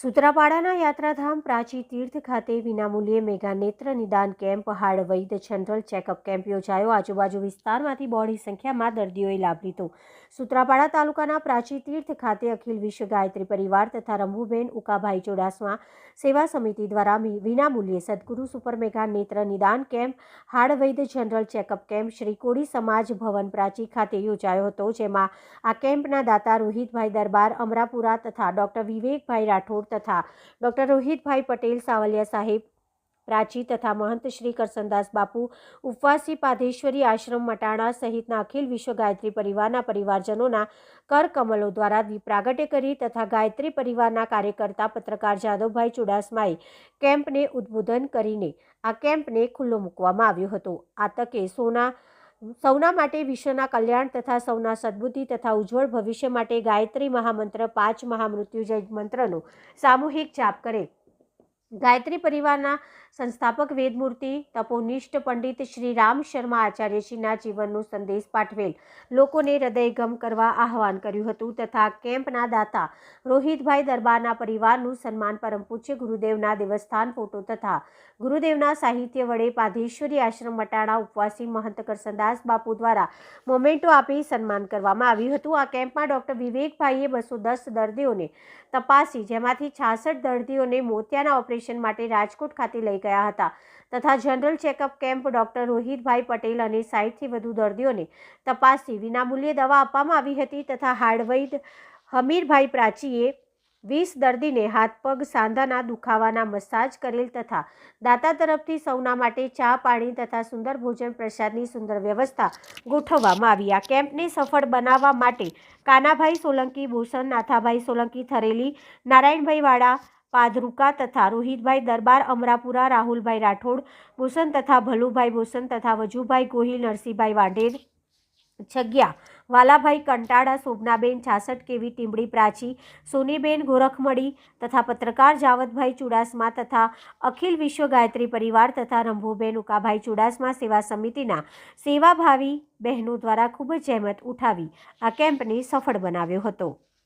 સૂત્રાપાડાના યાત્રાધામ પ્રાચી તીર્થ ખાતે વિનામૂલ્યે મેગા નેત્ર નિદાન કેમ્પ હાડ વૈદ જનરલ ચેકઅપ કેમ્પ યોજાયો. આજુબાજુ વિસ્તારમાંથી બહોળી સંખ્યામાં દર્દીઓએ લાભ લીધો. સુત્રાપાડા તાલુકાના પ્રાચી તીર્થ ખાતે અખિલ વિશ્વ ગાયત્રી પરિવાર તથા રંભુબેન ઉકાભાઈ ચોડાસમા સેવા સમિતિ દ્વારા વિનામૂલ્યે સદગુરુ સુપર મેગા નેત્ર નિદાન કેમ્પ હાડ વૈદ general checkup camp, Shri Kodi Samaj Bhavan પ્રાચી ખાતે યોજાયો હતો, જેમાં આ કેમ્પના દાતા રોહિતભાઈ દરબાર, અમરાપુરા તથા ડોક્ટર વિવેકભાઈ રાઠોડ તથા ડોક્ટર રોહિતભાઈ પટેલ, સાવલિયા સાહેબ, પ્રાચી તથા મહંત શ્રી કરસનદાસ બાપુ, ઉપવાસી પાધેશ્વરી આશ્રમ, મટાણા સહિતના અખિલ વિશ્વ ગાયત્રી પરિવારના પરિવારજનોના કરકમલો દ્વારા દીપ પ્રાગટ્ય કરી તથા ગાયત્રી પરિવારના કાર્યકર્તા પત્રકાર જાદવભાઈ ચુડાસમાએ કેમ્પને ઉદ્બોધન કરીને આ કેમ્પને ખુલ્લો મૂકવામાં આવ્યો હતો. આ તકે સોના સૌના માટે વિશ્વના કલ્યાણ તથા સૌના સદબુદ્ધિ તથા ઉજ્જવળ ભવિષ્ય માટે ગાયત્રી મહામંત્ર, પાંચ મહામૃત્યુજય મંત્રનો સામૂહિક જાપ કરે. ગાયત્રી પરિવારના સંસ્થાપક વેદમૂર્તિ, તપોનિષ્ઠ પંડિત શ્રી રામ શર્મા આચાર્યશ્રીના જીવનનો સંદેશ પાઠવેલ. લોકોને હૃદયગમ કરવા આહવાન કર્યું હતું તથા કેમ્પના દાતા રોહિતભાઈ દરબારના પરિવારનું સન્માન પરમ પૂજ્ય ગુરુદેવના દેવસ્થાન ફોટો તથા ગુરુદેવના સાહિત્ય વડે પાધેશ્વરી આશ્રમ મટાણા ઉપવાસી મહંત કરસનદાસ બાપુ દ્વારા મોમેન્ટો આપી સન્માન કરવામાં આવ્યું હતું. આ કેમ્પમાં ડૉક્ટર વિવેકભાઈએ બસો દસ દર્દીઓને તપાસી, જેમાંથી છાસઠ દર્દીઓને મોતિયાના ઓપરેશન માટે રાજકોટ ખાતે લઈ ગયા હતા. તથા જનરલ ચેકઅપ કેમ્પ ડોક્ટર રોહિતભાઈ પટેલ અને સાહીઠથી વધુ દર્દીઓને તપાસી વિનામૂલ્યે દવા આપવામાં આવી હતી તથા હાર્ડવૈદ હમીરભાઈ પ્રાચીએ વીસ દર્દીને હાથ, પગ, સાંધાના દુખાવાના મસાજ કરેલ તથા દાતા તરફથી સૌના માટે ચા, પાણી તથા સુંદર ભોજન પ્રસાદની સુંદર વ્યવસ્થા ગોઠવવામાં આવી. આ કેમ્પને સફળ બનાવવા માટે કાનાભાઈ સોલંકી, ભૂષણ નાથાભાઈ સોલંકી, થરેલી, નારાયણભાઈ વાડા પાદરુકા તથા રોહિતભાઈ દરબાર, અમરાપુરા, રાહુલભાઈ રાઠોડ ભૂષણ તથા ભલુભાઈ ભૂષણ તથા વજુભાઈ ગોહિલ નરસિંહભાઈ વાંઢેર, છગ્યા, વાલાભાઈ કંટાળા, શોભનાબેન છાસઠ કેવી ટીમડી પ્રાચી, સોનીબેન ગોરખમડી તથા પત્રકાર જાવતભાઈ ચુડાસમા તથા અખિલ વિશ્વ ગાયત્રી પરિવાર તથા રંભુબેન ઉકાભાઈ ચુડાસમા સેવા સમિતિના સેવાભાવી બહેનો દ્વારા ખૂબ જ જહેમત ઉઠાવી આ કેમ્પને સફળ બનાવ્યો હતો.